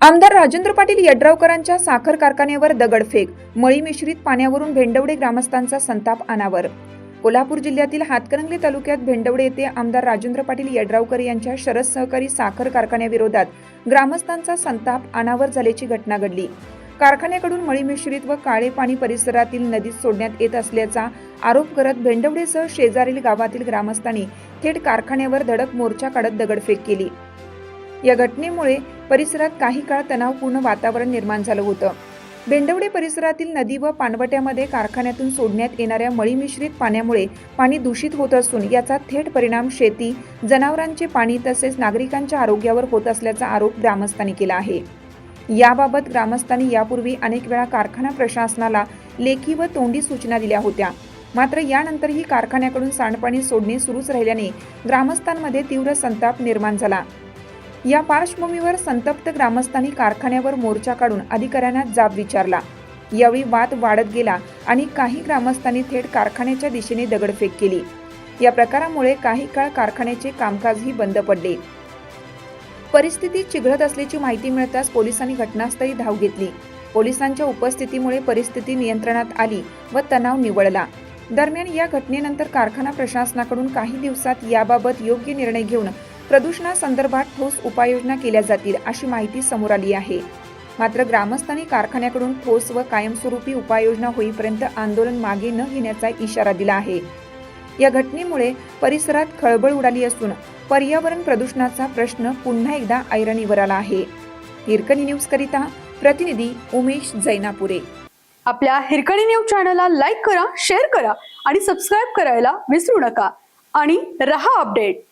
आमदार राजेंद्र पाटील यड्रावकरांच्या साखर कारखान्यावर दगडफेक मळी मिश्रित पाण्यावरून भेंडवडे ग्रामस्थांचा संताप अनावर. कोल्हापूर जिल्ह्यातील हातकणंगले तालुक्यात भेंडवडे येथे आमदार राजेंद्र पाटील यड्रावकर यांच्या शरद सहकारी साखर कारखान्याविरोधात ग्रामस्थांचा संताप अनावर झाल्याची घटना घडली. कारखान्याकडून मळी मिश्रित व काळे पाणी परिसरातील नदीत सोडण्यात येत असल्याचा आरोप करत भेंडवडेसह शेजारील गावातील ग्रामस्थांनी थेट कारखान्यावर धडक मोर्चा काढत दगडफेक केली. या घटनेमुळे परिसरात काही काळ तणावपूर्ण वातावरण निर्माण झालं होतं. भेंडवडे परिसरातील नदी व पाणवट्यामध्ये कारखान्यातून सोडण्यात येणाऱ्या मळीमिश्रित पाण्यामुळे पाणी दूषित होत असून याचा थेट परिणाम शेती जनावरांचे पाणी तसेच नागरिकांच्या आरोग्यावर होत असल्याचा आरोप ग्रामस्थांनी केला आहे. याबाबत ग्रामस्थांनी यापूर्वी अनेक वेळा कारखाना प्रशासनाला लेखी व तोंडी सूचना दिल्या होत्या. मात्र यानंतरही कारखान्याकडून सांडपाणी सोडणे सुरूच राहिल्याने ग्रामस्थांमध्ये तीव्र संताप निर्माण झाला. या पार्श्वभूमीवर संतप्त ग्रामस्थांनी कारखान्यावर मोर्चा काढून अधिकाऱ्यांना जाब विचारला. यावेळी वाद वाढत गेला आणि काही ग्रामस्थांनी थेट कारखान्याच्या दिशेने दगडफेक केली. या प्रकारामुळे काही काळ कारखान्याचे कामकाजही बंद पडले. परिस्थिती चिघळत असल्याची माहिती मिळताच पोलिसांनी घटनास्थळी धाव घेतली. पोलिसांच्या उपस्थितीमुळे परिस्थिती नियंत्रणात आली व तणाव निवळला. दरम्यान या घटनेनंतर कारखाना प्रशासनाकडून काही दिवसात याबाबत योग्य निर्णय घेऊन प्रदूषणासंदर्भात ठोस उपाययोजना केल्या जातील अशी माहिती समोर आली आहे. मात्र ग्रामस्थांनी कारखान्याकडून ठोस व कायमस्वरूपी उपाययोजना होईपर्यंत आंदोलन मागे न घेण्याचा इशारा दिला आहे. या घटनेमुळे परिसरात खळबळ उडाली असून पर्यावरण प्रदूषणाचा प्रश्न पुन्हा एकदा ऐरणीवर आला आहे. हिरकणी न्यूज करिता प्रतिनिधी उमेश जैनापुरे. आपल्या हिरकणी न्यूज चॅनलला लाईक करा शेअर करा आणि सबस्क्राईब करायला विसरू नका. आणि रहा अपडेट.